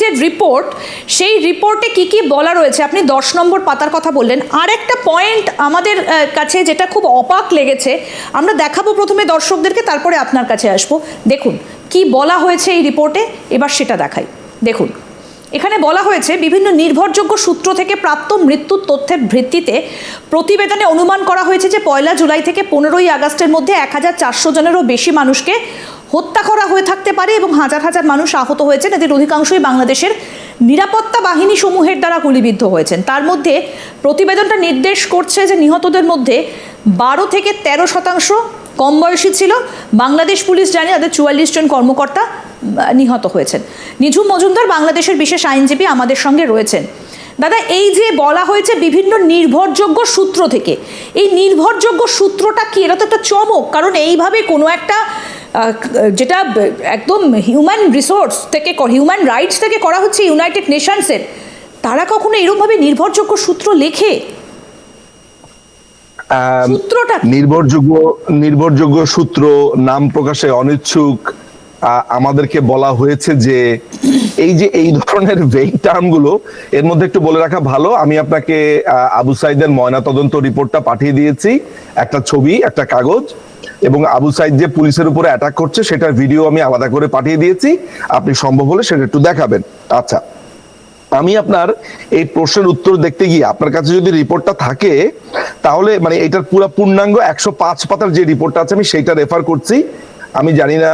যে রিপোর্ট সেই রিপোর্টে কি কি বলা রয়েছে? আপনি দশ নম্বর পাতার কথা বললেন। আর একটা পয়েন্ট আমাদের কাছে যেটা খুব অপাক লেগেছে, আমরা দেখাবো প্রথমে দর্শকদেরকে, তারপরে আপনার কাছে আসব। দেখুন, কি বলা হয়েছে এই রিপোর্টে এবার সেটা দেখাই। দেখুন, এখানে বলা হয়েছে, বিভিন্ন নির্ভরযোগ্য সূত্র থেকে প্রাপ্ত মৃত্যুর তথ্যের ভিত্তিতে প্রতিবেদনে অনুমান করা হয়েছে যে পয়লা জুলাই থেকে পনেরোই আগস্টের মধ্যে এক হাজার চারশো জনেরও বেশি মানুষকে হত্যা করা হয়ে থাকতে পারে এবং হাজার হাজার মানুষ আহত হয়েছেন। এদের অধিকাংশই বাংলাদেশের নিরাপত্তা বাহিনী সমূহের দ্বারা গুলিবিদ্ধ হয়েছেন। তার মধ্যে প্রতিবেদনটা নির্দেশ করছে যে নিহতদের মধ্যে বারো থেকে তেরো শতাংশ কম বয়সী ছিল। বাংলাদেশ পুলিশ জানে তাদের চুয়াল্লিশ জন কর্মকর্তা নিহত হয়েছেন। নিঝুম মজুমদার বাংলাদেশের বিশেষ আইনজীবী আমাদের সঙ্গে রয়েছেন। দাদা, এই যে বলা হয়েছে বিভিন্ন নির্ভরযোগ্য সূত্র থেকে, এই নির্ভরযোগ্য সূত্রটা কি? এটা তো একটা চমক, কারণ এইভাবে কোনো একটা যেটা একদম হিউম্যান রিসোর্স থেকে হিউম্যান রাইটস থেকে করা হচ্ছে ইউনাইটেড নেশনসের তারা কখনো এরকমভাবে নির্ভরযোগ্য সূত্র লেখে? সূত্রটা নির্ভরযোগ্য নির্ভরযোগ্য সূত্র নাম প্রকাশে অনিচ্ছুক আমাদেরকে বলা হয়েছে যে এই যে এই ধরনের ভেগ টার্মগুলো এর মধ্যে একটু বলে রাখা ভালো। আমি আপনাকে আবু সাইদের ময়না তদন্ত রিপোর্টটা পাঠিয়ে দিয়েছি। একটা ছবি একটা কাগজ। এবং আবু সাইদ যে পুলিশের উপরে অ্যাটাক করছে, সেটার ভিডিও আমি আলাদা করে পাঠিয়ে দিয়েছি। আপনি সম্ভব হলে সেটা একটু দেখাবেন। আচ্ছা আমি আপনার এই প্রশ্নের উত্তর দেখতে গিয়ে আপনার কাছে যদি রিপোর্টটা থাকে, তাহলে মানে এটার পুরো পূর্ণাঙ্গ একশো পাঁচ পাতার যে রিপোর্টটা আছে, আমি সেইটা রেফার করছি। আমি জানি না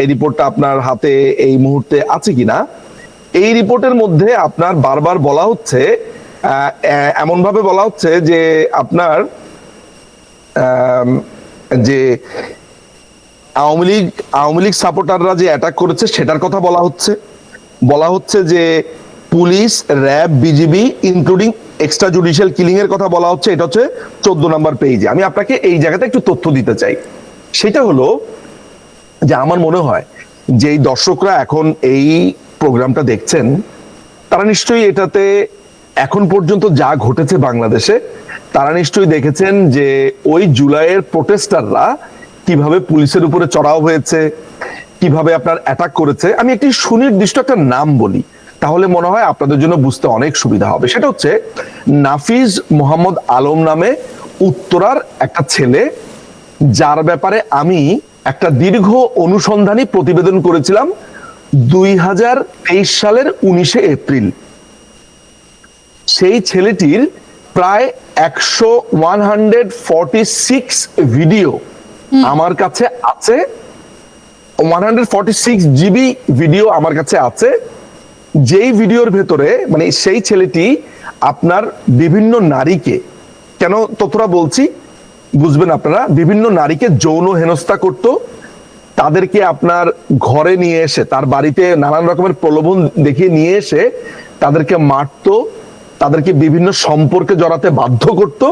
এই রিপোর্টটা আপনার হাতে এই মুহূর্তে আছে কিনা। এই রিপোর্টের মধ্যে আপনার বারবার বলা হচ্ছে এমন ভাবে বলা হচ্ছে যে আপনার যে আওয়ামী লীগ আওয়ামী লীগ সাপোর্টাররা যে অ্যাটাক করেছে, সেটার কথা বলা হচ্ছে। বলা হচ্ছে যে police, RAB, BGB including extrajudicial killing এর কথা বলা হচ্ছে, এটা হচ্ছে চোদ্দ নম্বর পেজে আমি আপনাকে এই জায়গাতে একটু তথ্য দিতে চাই। সেটা হলো যে আমার মনে হয় যে এই দর্শকরা এখন এই প্রোগ্রামটা দেখছেন, তারা নিশ্চয়ই এটাতে এখন পর্যন্ত যা ঘটেছে বাংলাদেশে তারা নিশ্চয়ই দেখেছেন যে ওই জুলাইয়ের প্রোটেস্টাররা কীভাবে পুলিশের উপরে চড়াও হয়েছে, কীভাবে আপনার অ্যাটাক করেছে। আমি একটি সুনির্দিষ্ট একটা নাম বলি, তাহলে মনে হয় আপনাদের জন্য বুঝতে অনেক সুবিধা হবে। সেটা হচ্ছে নাফিজ মোহাম্মদ আলম নামে উত্তরার একটা ছেলে, যার ব্যাপারে আমি একটা দীর্ঘ অনুসন্ধানী প্রতিবেদন করেছিলাম দুই হাজার তেইশ সালের উনিশে এপ্রিল। সেই ছেলেটির প্রায় একশো one hundred forty six video আমার কাছে আছে। One hundred forty six GB video আমার কাছে আছে। যেই ভিডিওর ভেতরে মানে সেই ছেলেটি আপনার বিভিন্ন নারীকে কেন তথ্যটা বলছি? বুঝবেন আপনারা বিভিন্ন নারীকে যৌন হেনস্থা করত। তাদেরকে আপনার ঘরে নিয়ে এসে তার বাড়িতে নানান রকমের প্রলোভন দেখিয়ে নিয়ে এসে তাদেরকে মারতো। তাদেরকে বিভিন্ন সম্পর্কে জড়াতে বাধ্য করত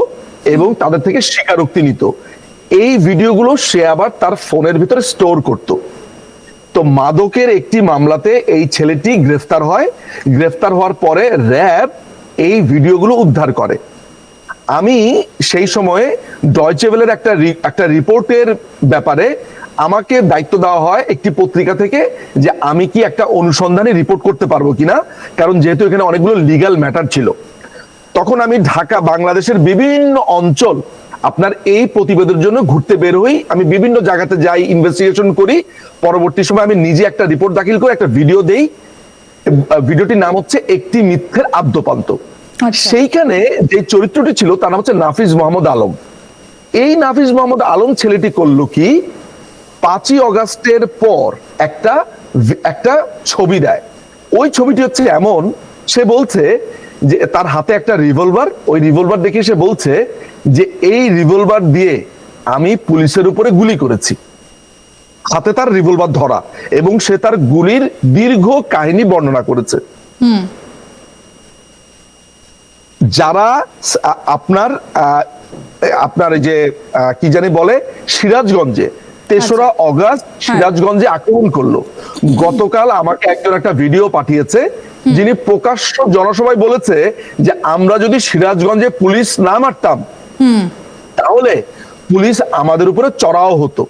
এবং তাদের থেকে স্বীকারোক্তি নিত। এই ভিডিওগুলো সে আবার তার ফোনের ভিতরে স্টোর করতো। তো মাদকের একটি মামলাতে এই ছেলেটি গ্রেফতার হয়। গ্রেফতার হওয়ার পরে র্যাব এই ভিডিওগুলো উদ্ধার করে। আমি সেই সময়ে ডয়চেভেলের একটা একটা রিপোর্টের ব্যাপারে আমাকে দায়িত্ব দেওয়া হয় একটি পত্রিকা থেকে যে আমি কি একটা অনুসন্ধানে রিপোর্ট করতে পারব কিনা? কারণ যেহেতু এখানে অনেকগুলো লিগ্যাল ম্যাটার ছিল। তখন আমি ঢাকা বাংলাদেশের বিভিন্ন অঞ্চল আপনার এই প্রতিবেদনের জন্য ঘুরতে বের হই। আমি বিভিন্ন জায়গাতে যাই ইনভেস্টিগেশন করি। পরবর্তী সময় আমি নিজে একটা রিপোর্ট দাখিল করে একটা ভিডিও দেই। ভিডিওটির নাম হচ্ছে একটি মিথ্যের আদ্যপান্ত। আচ্ছা। সেইখানে যে চরিত্রটি ছিল তার নাম হচ্ছে নাফিজ মোহাম্মদ আলম। এই নাফিজ মোহাম্মদ আলম ছেলেটি করল কি? পাঁচই অগাস্টের পর একটা একটা ছবি দেয়। ওই ছবিটি হচ্ছে এমন সে বলছে যে তার হাতে একটা রিভলভার ওই রিভলভার দেখে সে বলছে যে এই রিভলভার দিয়ে আমি পুলিশের উপরে গুলি করেছি। হাতে তার রিভলভার ধরা এবং সে তার গুলির দীর্ঘ কাহিনী বর্ণনা করেছে। যারা আপনার আপনার এই যে কি জানি বলে সিরাজগঞ্জে তেসরা অগাস্ট সিরাজগঞ্জে আক্রমণ করল। গতকাল আমাকে একজন একটা ভিডিও পাঠিয়েছে যিনি প্রকাশ্য জনসভায় বলেছে যে আমরা যদি সিরাজগঞ্জে পুলিশ না মারতাম তাহলে পুলিশ আমাদের উপরে চড়াও হতো।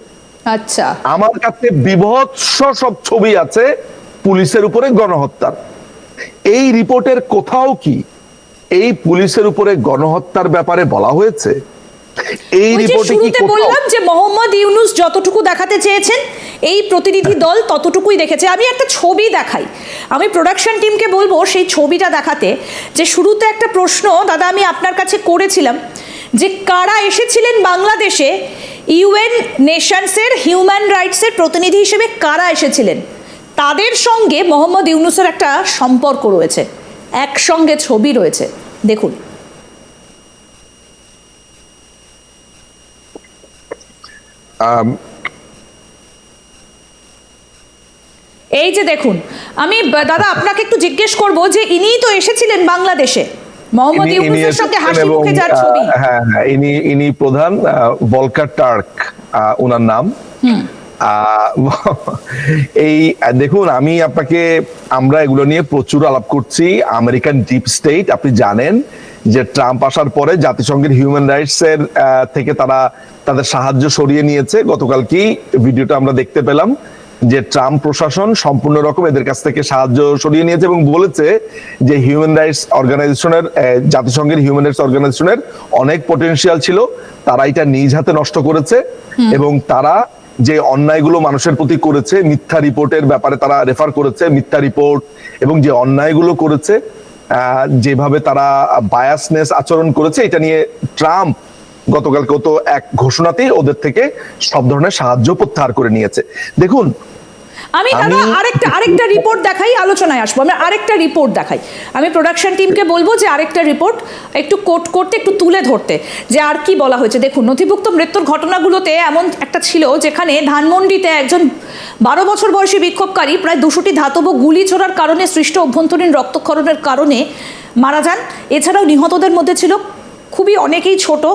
আচ্ছা। আমার কাছে বিভৎস সব ছবি আছে পুলিশের উপরে গণহত্যার। এই রিপোর্টের কোথাও কি এই পুলিশের উপরে গণহত্যার ব্যাপারে বলা হয়েছে? এই রিপোর্টে কি বললাম যে মোহাম্মদ ইউনুস যতটুকু দেখাতে চেয়েছেন এই প্রতিনিধি দল ততটুকুই দেখেছে। আমি একটা ছবি দেখাই। আমি প্রোডাকশন টিমকে বলব সেই ছবিটা দেখাতে যে শুরুতে একটা প্রশ্ন দাদা আমি আপনার কাছে করেছিলাম যে কারা এসেছিলেন বাংলাদেশে? ইউএন নেশনসের হিউম্যান রাইটসের প্রতিনিধি হিসেবে কারা এসেছিলেন? তাদের সঙ্গে মোহাম্মদ ইউনুসের একটা সম্পর্ক রয়েছে। একসঙ্গে ছবি রয়েছে। দেখুন। এই যে দেখুন আমি দাদা আপনাকে একটু জিজ্ঞেস করব যে ইনিই তো এসেছিলেন বাংলাদেশে মোহাম্মদ ইনি- ইনি সঙ্গে হাসি মুখে যার ছবি। হ্যাঁ হ্যাঁ ইনি ইনি প্রধান বলকার টার্ক ওনার নাম। এই দেখুন আমি আপনাকে আমরা এগুলো নিয়ে প্রচুর আলাপ করছি আমেরিকান ডিপ স্টেট আপনি জানেন। যে ট্রাম্প আসার পরে জাতিসংঘের হিউম্যান রাইটস এর থেকে তারা তাদের সাহায্য সরিয়ে নিয়েছে। গতকালকেই ভিডিওটা আমরা দেখতে পেলাম যে ট্রাম্প প্রশাসন সম্পূর্ণ রকম এদের কাছ থেকে সাহায্য সরিয়ে নিয়েছে এবং বলেছে যে হিউম্যান রাইটস অর্গানাইজেশনের জাতিসংঘের হিউম্যান রাইটস অর্গানাইজেশনের অনেক পটেনশিয়াল ছিল। তারা এটা নিজ হাতে নষ্ট করেছে এবং তারা যে অন্যায়গুলো মানুষের প্রতি করেছে মিথ্যা রিপোর্টের ব্যাপারে তারা রেফার করেছে মিথ্যা রিপোর্ট এবং যে অন্যায়গুলো করেছে যেভাবে তারা বায়াসনেস আচরণ করেছে, এটা নিয়ে ট্রাম্প গতকালকেও তো এক ঘোষণাতেই ওদের থেকে সব ধরনের সাহায্য প্রত্যাহার করে নিয়েছে। দেখুন আমি দাদা আরেকটা আরেকটা রিপোর্ট দেখাই আলোচনায় আসব। আমি আরেকটা রিপোর্ট দেখাই। আমি প্রোডাকশন টিমকে বলব যে আরেকটা রিপোর্ট একটু কোট করতে একটু তুলে ধরতে যে আর কি বলা হয়েছে। দেখুন নথিভুক্ত মৃত্যুর ঘটনাগুলোতে এমন একটা ছিল যেখানে ধানমন্ডিতে একজন বারো বছর বয়সী বিক্ষোভকারী প্রায় দুশোটি ধাতব গুলি ছোড়ার কারণে সৃষ্ট অভ্যন্তরীণ রক্তক্ষরণের কারণে মারা যান। এছাড়াও নিহতদের মধ্যে ছিল খুবই অনেকেই ছোট,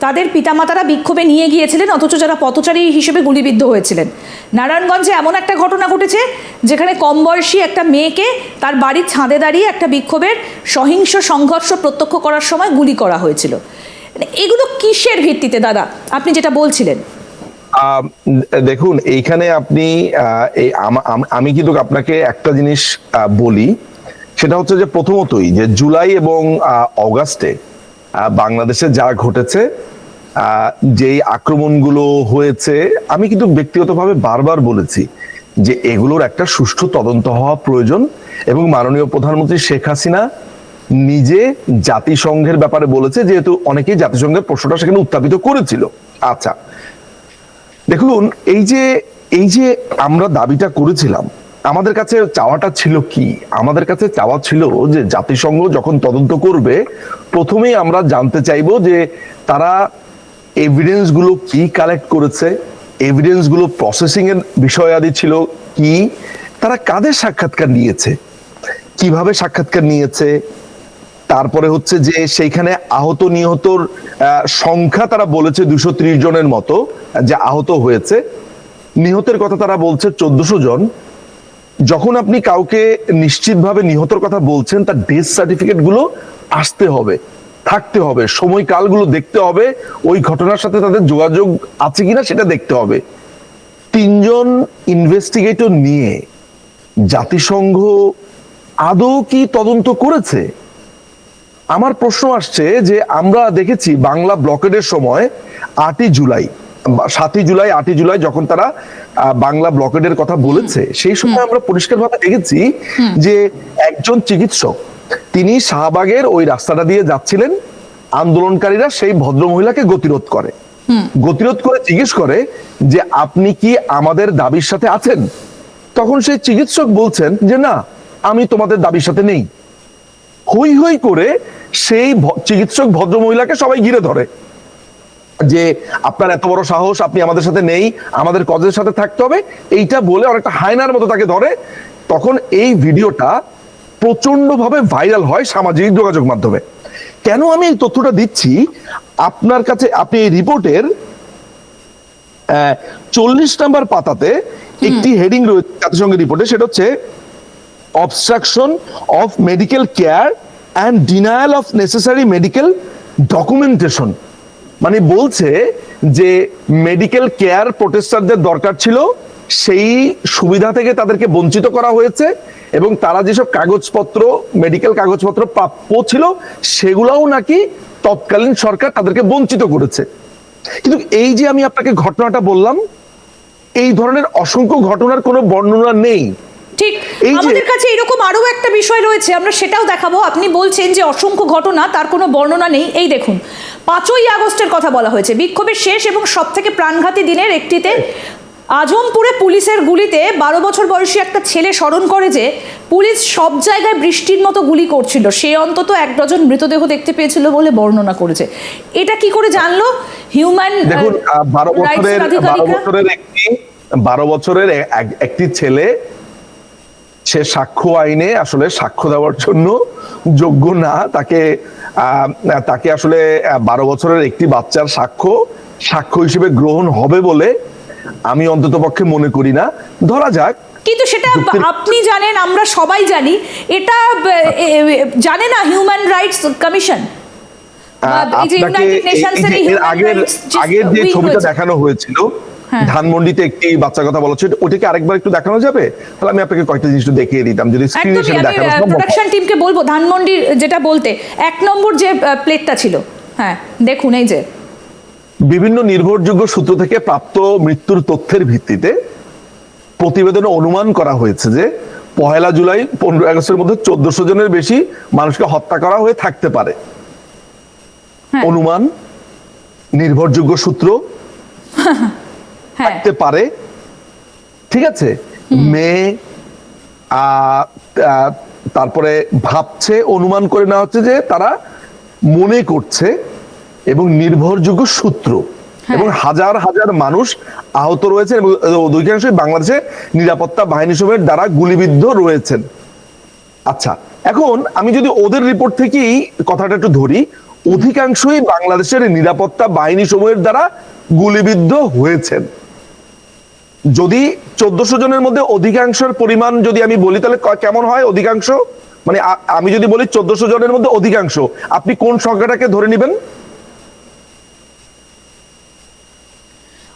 তাদের পিতামাতারা বিক্ষোভে নিয়ে গিয়েছিলেন, অথচ যারা পথচারী হিসেবে গুলিবিদ্ধ হয়েছিলেন। নারায়ণগঞ্জে এমন একটা ঘটনা ঘটেছে, যেখানে কম বয়সী একটা মেয়েকে তার বাড়ির ছাদে দাঁড়িয়ে একটা বিক্ষোভের সহিংস সংঘর্ষ প্রত্যক্ষ করার সময় গুলি করা হয়েছিল। মানে এগুলো কিসের ভিত্তিতে দাদা? আপনি যেটা বলছিলেন। দেখুন, এইখানে আপনি আম- কিন্তু আপনাকে একটা জিনিস বলি। সেটা হচ্ছে যে প্রথমতই যে জুলাই এবং অগাস্টে বাংলাদেশে যা ঘটেছে যেই আক্রমণগুলো হয়েছে, আমি কিন্তু ব্যক্তিগতভাবে বারবার বলেছি যে এগুলোর একটা সুষ্ঠু তদন্ত হওয়া প্রয়োজন এবং মাননীয় প্রধানমন্ত্রী শেখ হাসিনা নিজে জাতিসংঘের ব্যাপারে বলেছে, যেহেতু অনেকেই জাতিসংঘের প্রশ্নটা সেখানে উত্থাপিত করেছিল। আচ্ছা দেখুন, এই যে এই যে আমরা দাবিটা করেছিলাম আমাদের কাছে চাওয়াটা ছিল কি? আমাদের কাছে চাওয়া ছিল যে জাতিসংঘ যখন তদন্ত করবে, প্রথমেই আমরা জানতে চাইব যে তারা এভিডেন্সগুলো কি কালেক্ট করেছে এভিডেন্সগুলো প্রসেসিং এর বিষয়াদি ছিল কি, তারা কাদের সাক্ষাৎকার নিয়েছে, কীভাবে সাক্ষাৎকার নিয়েছে, তারপরে হচ্ছে যে সেইখানে আহত নিহতর সংখ্যা তারা বলেছে দুশো জনের মতো, যে আহত হয়েছে। নিহতের কথা তারা বলছে চোদ্দশো জন। যখন আপনি কাউকে নিশ্চিতভাবে নিহতর কথা বলছেন, তার ডেথ সার্টিফিকেটগুলো আসতে হবে, থাকতে হবে সময়কালগুলো দেখতে হবে, ওই ঘটনার সাথে তাদের যোগাযোগ আছে কিনা সেটা দেখতে হবে। তিনজন ইনভেস্টিগেটর নিয়ে জাতিসংঘ আদৌ কি তদন্ত করেছে? আমার প্রশ্ন আসছে যে আমরা দেখেছি বাংলা ব্লকেডের সময় আটই জুলাই সাতই জুলাই আটই জুলাই যখন তারা বাংলা ব্লকেডের কথা বলেছে সেই সময় আমরা পরিষ্কারভাবে দেখেছি যে একজন চিকিৎসক তিনি শাহবাগের ওই রাস্তাটা দিয়ে যাচ্ছিলেন আন্দোলনকারীরা সেই ভদ্রমহিলাকে গতিরোধ করে। গতিরোধ করে জিজ্ঞেস করে যে আপনি কি আমাদের দাবির সাথে আছেন? তখন সেই চিকিৎসক বলছেন যে না আমি তোমাদের দাবির সাথে নেই। হই হই করে সেই চিকিৎসক ভদ্র মহিলাকে সবাই ঘিরে ধরে। যে আপনার এত বড় সাহস আপনি আমাদের সাথে নেই আমাদের কজের সাথে থাকতে হবে এইটা বলে অনেকটা হায়নার মতো তাকে ধরে। তখন এই ভিডিওটা প্রচণ্ড ভাবে ভাইরাল হয় সামাজিক যোগাযোগ মাধ্যমে। কেন আমি এই তথ্যটা দিচ্ছি? আপনার কাছে আপনি এই রিপোর্টের চল্লিশ নাম্বার পাতাতে একটি হেডিং রয়েছে জাতিসংঘের রিপোর্টে সেটা হচ্ছে obstruction of medical care and denial of necessary medical documentation মানে বলছে যে মেডিকেল কেয়ার প্রোটেস্টারদের দরকার ছিল, সেই সুবিধা থেকে তাদেরকে বঞ্চিত করা হয়েছে এবং তারা যেসব কাগজপত্র মেডিকেল কাগজপত্র প্রাপ্য ছিল, সেগুলোও নাকি তৎকালীন সরকার তাদেরকে বঞ্চিত করেছে। কিন্তু এই যে আমি আপনাকে ঘটনাটা বললাম, এই ধরনের অসংখ্য ঘটনার কোনো বর্ণনা নেই। এই আমাদের কাছে এরকম আরও একটা বিষয় রয়েছে আমরা সেটাও দেখাবো। আপনি বলছেন যে অসংখ্য ঘটনা তার কোনো বর্ণনা নেই। এই দেখুন পাঁচই আগস্টের কথা বলা হয়েছে। বিক্ষোভের শেষ এবং সব থেকে প্রাণঘাতী দিনের একটিতে আজমপুরে পুলিশের গুলিতে বারো বছর বয়সী একটা ছেলে স্মরণ করে যে পুলিশ সব জায়গায় বৃষ্টির মতো গুলি করছিল। সে অন্তত এক ডজন মৃতদেহ দেখতে পেয়েছিল বলে বর্ণনা করেছে। এটা কি করে জানলো? হিউম্যান দেখুন বারো বছরের বারো বছরের একটি বারো বছরের একটি ছেলে সে সাক্ষ্য আইনে আসলে সাক্ষ্য দেওয়ার জন্য যোগ্য না। তাকে তাকে আসলে বারো বছরের একটি বাচ্চার সাক্ষ্য সাক্ষ্য হিসেবে গ্রহণ হবে বলে আমি অন্তত পক্ষে মনে করি না। ধরা যাক কিন্তু সেটা আপনি জানেন আমরা সবাই জানি এটা জানে না হিউম্যান রাইটস কমিশন আগের আগের যে ছবিটা দেখানো হয়েছিল হ্যাঁ। ধানমন্ডিতে একটি বাচ্চার কথা বলা হচ্ছে। ওটাকে আরেকবার একটু দেখানো যাবে? তাহলে আমি আপনাকে কয়েকটা জিনিস দেখিয়ে দিতাম যদি স্ক্রিনে সেটা দেখানো সম্ভব প্রোডাকশন টিমকে বলব ধানমন্ডির যেটা বলতে এক নম্বর যে প্লেটটা ছিল হ্যাঁ দেখুন এই যে। বিভিন্ন নির্ভরযোগ্য সূত্র থেকে প্রাপ্ত মৃত্যুর তথ্যের ভিত্তিতে প্রতিবেদনে অনুমান করা হয়েছে যে পহেলা জুলাই পনেরো আগস্টের মধ্যে চোদ্দশো জনের বেশি মানুষকে হত্যা করা হয়ে থাকতে পারে। হ্যাঁ। অনুমান নির্ভরযোগ্য সূত্র হ্যাঁ থাকতে পারে। ঠিক আছে? মেয়ে তারপরে ভাবছে অনুমান করে নেওয়া হচ্ছে যে তারা মনে করছে এবং নির্ভরযোগ্য সূত্র। হ্যাঁ। এবং হাজার হাজার মানুষ আহত রয়েছে এবং অধিকাংশই বাংলাদেশে নিরাপত্তা বাহিনী সমূহের দ্বারা গুলিবিদ্ধ রয়েছেন। আচ্ছা এখন আমি যদি ওদের রিপোর্ট থেকেই কথাটা একটু ধরি অধিকাংশই বাংলাদেশের নিরাপত্তা বাহিনী সমূহের দ্বারা গুলিবিদ্ধ হয়েছেন। যদি চোদ্দশো জনের মধ্যে অধিকাংশের পরিমাণ যদি আমি বলি তাহলে কেমন হয় অধিকাংশ? মানে আমি যদি বলি চোদ্দশো জনের মধ্যে অধিকাংশ আপনি কোন সংখ্যাটাকে ধরে নেবেন?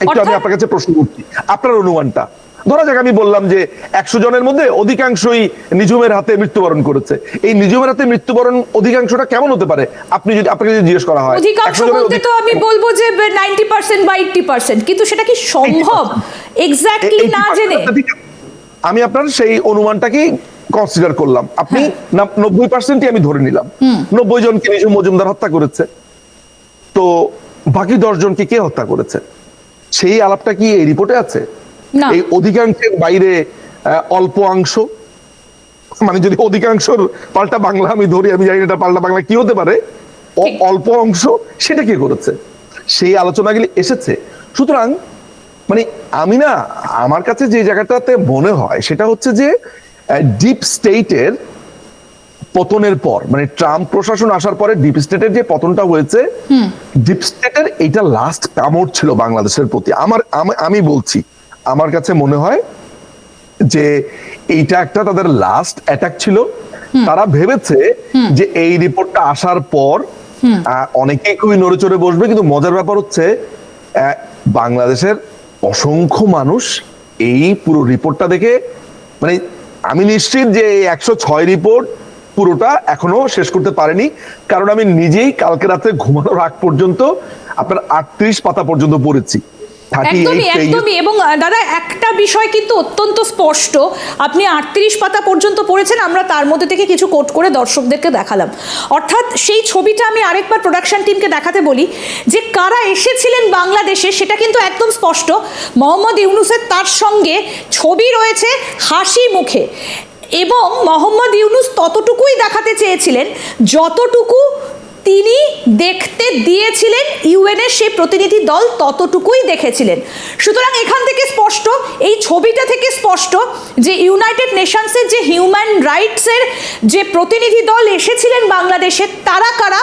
একটু আমি আপনার কাছে প্রশ্ন করছি। আপনার অনুমানটা। ধরা যাক আমি বললাম যে একশো জনের মধ্যে অধিকাংশই নিঝুমের হাতে মৃত্যুবরণ করেছে। এই নিঝুমের হাতে মৃত্যুবরণ অধিকাংশটা কেমন হতে পারে? আপনি যদি আপনাকে যদি জিজ্ঞেস করা হয় অধিকাংশ বলতে তো আমি বলব যে নাইনটি পার্সেন্ট বা এইটটি পার্সেন্ট কিন্তু সেটা কি সম্ভব? এক্স্যাক্টলি না জেনে। আমি আপনার সেই অনুমানটাকেই কনসিডার করলাম। আপনি হ্যাঁ। নব্বই পার্সেন্টই আমি ধরে নিলাম। নব্বই জনকে নিজু মজুমদার হত্যা করেছে? তো বাকি দশ জনকে কে হত্যা করেছে? সেই আলাপটা কি এই রিপোর্টে আছে। এই অধিকাংশের বাইরে অল্প অংশ। মানে যদি অধিকাংশর পাল্টা বাংলা আমি ধরি আমি জানি এটা পাল্টা বাংলা কি হতে পারে। অল্প অংশ সেটা কে করেছে? সেই আলোচনাগুলি এসেছে। সুতরাং মানে আমি না আমার কাছে যে জায়গাটাতে মনে হয় সেটা হচ্ছে যে ডিপ স্টেটের পতনের পর মানে ট্রাম্প প্রশাসন আসার পরে ডিপ স্টেটের যে পতনটা হয়েছে ডিপ স্টেটের এইটা লাস্ট কামড় ছিল বাংলাদেশের প্রতি। আমার আমি- আমি বলছি আমার কাছে মনে হয় যে এইটা একটা তাদের লাস্ট অ্যাটাক ছিল। তারা ভেবেছে যে এই রিপোর্টটা আসার পর অনেকেই খুবই নড়েচড়ে বসবে কিন্তু মজার ব্যাপার হচ্ছে বাংলাদেশের অসংখ্য মানুষ এই পুরো রিপোর্টটা দেখে মানে আমি নিশ্চিত যে এই একশো ছয় রিপোর্ট পুরোটা এখনও শেষ করতে পারেনি। কারণ আমি নিজেই কালকে রাতে ঘুমানোর আগ পর্যন্ত আপনার আটত্রিশ পাতা পর্যন্ত পড়েছি। একদমই একদমই। এবং দাদা একটা বিষয় কিন্তু অত্যন্ত স্পষ্ট। আপনি আটত্রিশ পাতা পর্যন্ত পড়েছেন আমরা তার মধ্যে থেকে কিছু কোট করে দর্শকদেরকে দেখালাম। অর্থাৎ সেই ছবিটা আমি আরেকবার প্রোডাকশন টিমকে দেখাতে বলি যে কারা এসেছিলেন বাংলাদেশে সেটা কিন্তু একদম স্পষ্ট। মোহাম্মদ ইউনুসের তার সঙ্গে ছবি রয়েছে হাসি মুখে। এবং মোহাম্মদ ইউনুস ততটুকুই দেখাতে চেয়েছিলেন যতটুকু দেখতে দিয়েছিলেন ইউএনের সেই প্রতিনিধি দল ততটুকুই দেখেছিলেন। সুতরাং এখান থেকে স্পষ্ট, এই ছবিটা থেকে স্পষ্ট যে ইউনাইটেড নেশনসের যে হিউম্যান রাইটসের যে প্রতিনিধি দল এসেছিলেন বাংলাদেশে, তারা কারা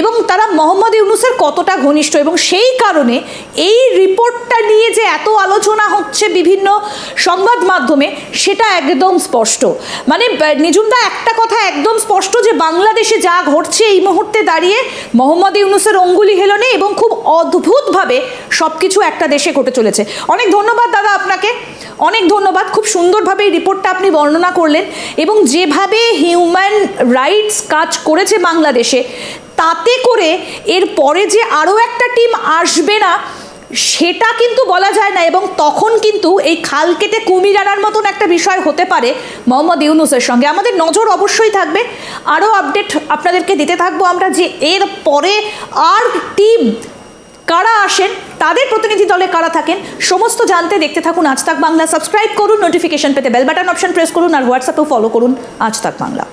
এবং তারা মোহাম্মদ ইউনুসের কতটা ঘনিষ্ঠ এবং সেই কারণে এই রিপোর্টটা নিয়ে যে এত আলোচনা হচ্ছে বিভিন্ন সংবাদ মাধ্যমে, সেটা একদম স্পষ্ট। মানে নিজুমদা একটা কথা একদম স্পষ্ট যে বাংলাদেশে যা ঘটছে এই মুহূর্তে দাঁড়িয়ে মোহাম্মদ ইউনুসের অঙ্গুলি হেলনে এবং খুব অদ্ভুতভাবে সব কিছু একটা দেশে ঘটে চলেছে। অনেক ধন্যবাদ দাদা আপনাকে। অনেক ধন্যবাদ। খুব সুন্দরভাবে এই রিপোর্টটা আপনি বর্ণনা করলেন এবং যেভাবে হিউম্যান রাইটস কাজ করেছে বাংলাদেশে, তাতে করে এর পরে যে আরও একটা টিম আসবে না সেটা কিন্তু বলা যায় না এবং তখন কিন্তু এই খাল কেটে কুমির আনার মতন একটা বিষয় হতে পারে মোহাম্মদ ইউনুসের সঙ্গে। আমাদের নজর অবশ্যই থাকবে। আরও আপডেট আপনাদেরকে দিতে থাকব আমরা যে এর পরে আর টিম কারা আসেন, তাদের প্রতিনিধি দলে কারা থাকেন, সমস্ত জানতে দেখতে থাকুন আজ তাক বাংলা। সাবস্ক্রাইব করুন নোটিফিকেশন পেতে বেল বাটন অপশন প্রেস করুন আর হোয়াটসঅ্যাপেও ফলো করুন আজ তাক বাংলা।